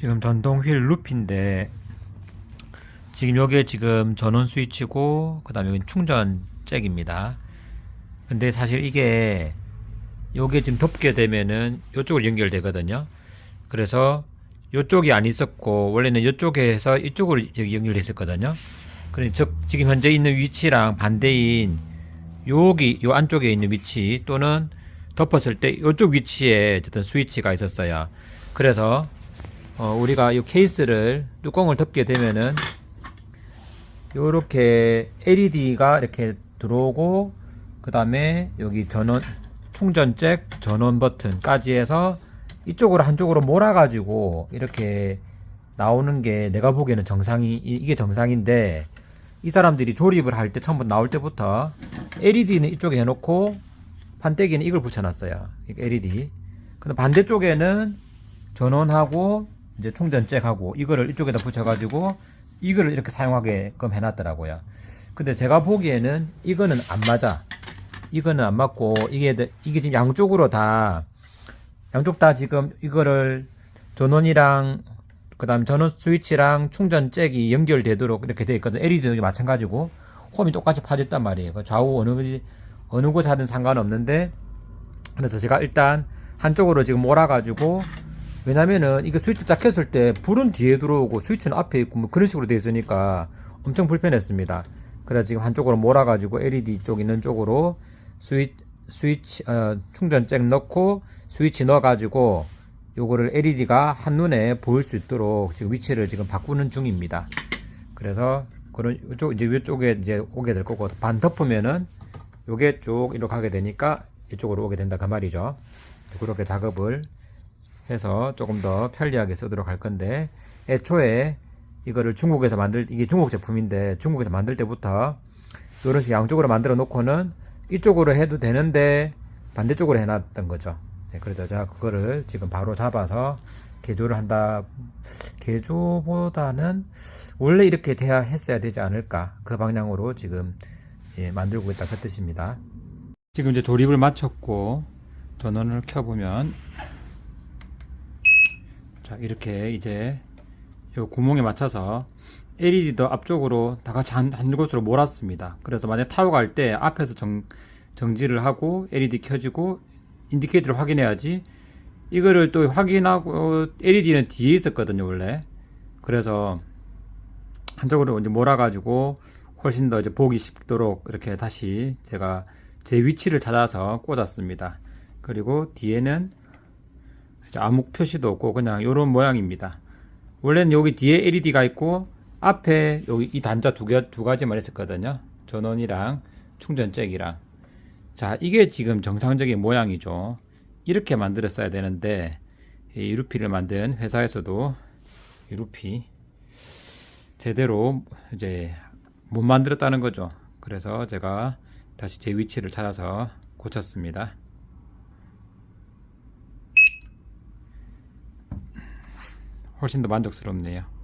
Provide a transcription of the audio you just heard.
지금 전동 휠 루피인데 지금 요게 지금 전원 스위치고 그 다음에 여기 충전 잭입니다. 근데 사실 이게 요게 지금 덮게 되면은 요쪽으로 연결되거든요. 그래서 요쪽이 안 있었고 원래는 요쪽에서 이쪽으로 여기 연결돼 있었거든요. 그러니 즉 지금 현재 있는 위치랑 반대인 여기 요 안쪽에 있는 위치 또는 덮었을 때 요쪽 위치에 어쨌든 스위치가 있었어요. 그래서 어, 우리가 이 케이스를 뚜껑을 덮게 되면은 요렇게 LED가 이렇게 들어오고 그 다음에 여기 전원 충전 잭 전원 버튼까지 해서 이쪽으로 한쪽으로 몰아가지고 이렇게 나오는 게 내가 보기에는 정상이 이- 이게 정상인데 이 사람들이 조립을 할 때 처음부터 나올 때부터 LED는 이쪽에 해놓고 판때기는 이걸 붙여놨어요. LED. 근데 반대쪽에는 전원하고 이제 충전 잭하고 이거를 이쪽에다 붙여가지고 이거를 이렇게 사용하게끔 해놨더라고요. 근데 제가 보기에는 이거는 안 맞아. 이거는 안 맞고 이게 이게 지금 양쪽으로 다 양쪽 다 지금 이거를 전원이랑 그다음 전원 스위치랑 충전 잭이 연결되도록 이렇게 돼 있거든. LED도 마찬가지고 홈이 똑같이 파졌단 말이에요. 그 좌우 어느 어느 곳에 하든 상관없는데 그래서 제가 일단 한쪽으로 지금 몰아가지고 왜냐면은 이거 스위치 딱 켰을 때 불은 뒤에 들어오고 스위치는 앞에 있고 뭐 그런 식으로 돼 있으니까 엄청 불편했습니다. 그래서 지금 한쪽으로 몰아가지고 LED 쪽 있는 쪽으로 스위, 스위치 어, 충전 잭 넣고 스위치 넣어가지고 요거를 LED가 한눈에 보일 수 있도록 지금 위치를 지금 바꾸는 중입니다. 그래서 그런 이쪽 이제 이쪽에 이제 오게 될 거고 반 덮으면은 요게 쭉 이렇게 하게 되니까 이쪽으로 오게 된다 그 말이죠. 그렇게 작업을 해서 조금 더 편리하게 쓰도록 할 건데 애초에 이거를 중국에서 만들 이게 중국 제품인데 중국에서 만들 때부터 이런 식으로 양쪽으로 만들어 놓고는 이쪽으로 해도 되는데 반대쪽으로 해놨던 거죠. 네, 그래서 제가 그거를 지금 바로 잡아서 개조를 한다. 개조보다는 원래 이렇게 돼야 했어야 되지 않을까 그 방향으로 지금 예, 만들고 있다 그 뜻입니다. 지금 이제 조립을 마쳤고 전원을 켜보면 자 이렇게 이제 요 구멍에 맞춰서 LED도 앞쪽으로 다 같이 한, 한 곳으로 몰았습니다. 그래서 만약 타고 갈때 앞에서 정, 정지를 하고 LED 켜지고 인디케이터를 확인해야지 이거를 또 확인하고 LED는 뒤에 있었거든요 원래 그래서 한쪽으로 이제 몰아가지고 훨씬 더 이제 보기 쉽도록 이렇게 다시 제가 제 위치를 찾아서 꽂았습니다. 그리고 뒤에는 아무 표시도 없고 그냥 이런 모양입니다. 원래는 여기 뒤에 LED가 있고 앞에 여기 이 단자 두, 개, 두 가지만 있었거든요. 전원이랑 충전잭이랑. 자, 이게 지금 정상적인 모양이죠. 이렇게 만들었어야 되는데 이 루피를 만든 회사에서도 이 루피 제대로 이제 못 만들었다는 거죠. 그래서 제가 다시 제 위치를 찾아서 고쳤습니다. 훨씬 더 만족스럽네요.